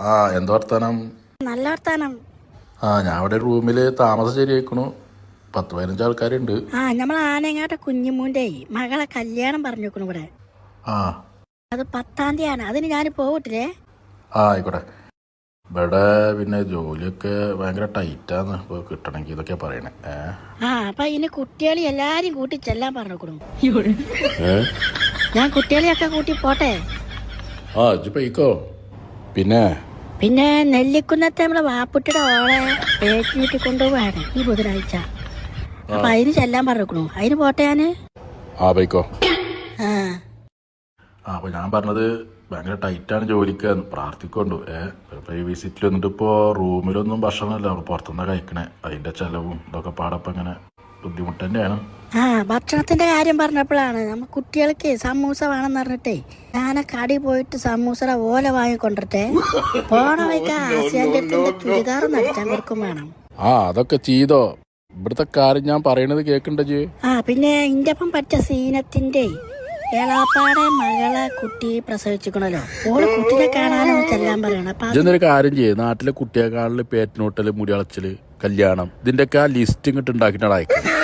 ആ എന്താ വർത്താനം? നല്ല വർത്താനം. ആ ഞാൻ ഇവിടെ റൂമിൽ താമസം ശരിയാക്കണു പത്ത് പതിനഞ്ച് ആൾക്കാരുണ്ട്. ആ നമ്മൾ ആനങ്ങാട്ടെ കുഞ്ഞുമൂന്റെ മകളെ കല്യാണം പറഞ്ഞേക്കണു ഇവിടെ. ആ. അത് പത്താം തീയതി ആണ് അതിന് ഞാൻ പോകട്ടില്ലേ ആ ആയിക്കോട്ടെ. ഇവിടെ പിന്നെ ജോലിയൊക്കെ ഭയങ്കര ടൈറ്റാന്ന് ഇപ്പോൾ കിട്ടണമെങ്കിൽ ഇതൊക്കെ പറയണേ. ഏ? ആ അപ്പൊ ഇനി കുട്ടികളെ എല്ലാരും കൂട്ടി ചെല്ലാൻ പറഞ്ഞു ഏ? ഞാൻ കുട്ടികളെയൊക്കെ കൂട്ടി പോട്ടെ? ആ ഇജ്ജ് പോയിക്കോ. പിന്നെ? പിന്നെ നെല്ലിക്കുന്നത്തെ നമ്മളെ വാപ്പുട്ടിയുടെ ഓളെ പേറ്റിട്ട് കൊണ്ടുപോവാണ് ഈ ബുധനാഴ്ച. അപ്പൊ അതിന് ചെല്ലാൻ പറഞ്ഞു അതിന് പോട്ടെ ഞാൻ? ആ പോയിക്കോ. ആ. ആ അപ്പോൾ ഞാൻ പറഞ്ഞത് ഭയങ്കര ടൈറ്റാണ് ജോലിക്ക്. പ്രാർത്ഥിക്കൊണ്ടു ഏ ഇപ്പോൾ ഈ വിസിറ്റിൽ വന്നിട്ട് ഇപ്പോൾ റൂമിലൊന്നും ഭക്ഷണമല്ല. പുറത്തുനിന്ന് കഴിക്കണേ. അതിന്റെ ചിലവും ഇതൊക്കെ പാടപ്പം ഇങ്ങനെ ബുദ്ധിമുട്ട് തന്നെയാണ്. ആ ഭക്ഷണത്തിന്റെ കാര്യം പറഞ്ഞപ്പോഴാണ് നമ്മ കുട്ടികൾക്ക് സമൂസ വേണമെന്ന് പറഞ്ഞിട്ടേ ഞാൻ കടി പോയിട്ട് സമൂസയുടെ ഓല വാങ്ങിക്കൊണ്ടിട്ടെ പോണ ചുരിദാർ നടിച്ചാൻ കൊടുക്കും വേണം. ആ അതൊക്കെ ചെയ്തോ. ഇവിടുത്തെ കാര്യം ഞാൻ പറയണത് കേക്കണ്ടേ ആ പിന്നെ ഇന്റെ ഒപ്പം പറ്റ സീനത്തിന്റെ ഏളാപ്പാടെ മകളെ കുട്ടി പ്രസവിച്ചിക്കണല്ലോ ഓൾ കുട്ടിനെ കാണാനോ ചെല്ലാൻ പറയണം അപ്പൊ അത് കാര്യം ചെയ്യേ. നാട്ടിലെ കുട്ടിയെക്കാളിൽ പേറ്റിനോട്ടൽ മുടി അളച്ചൽ കല്യാണം. ഇതിന്റെ ഒക്കെ ആ ലിസ്റ്റ് ഇങ്ങോട്ട് ഉണ്ടാക്കിയിട്ടാണ് അയക്കുന്നത്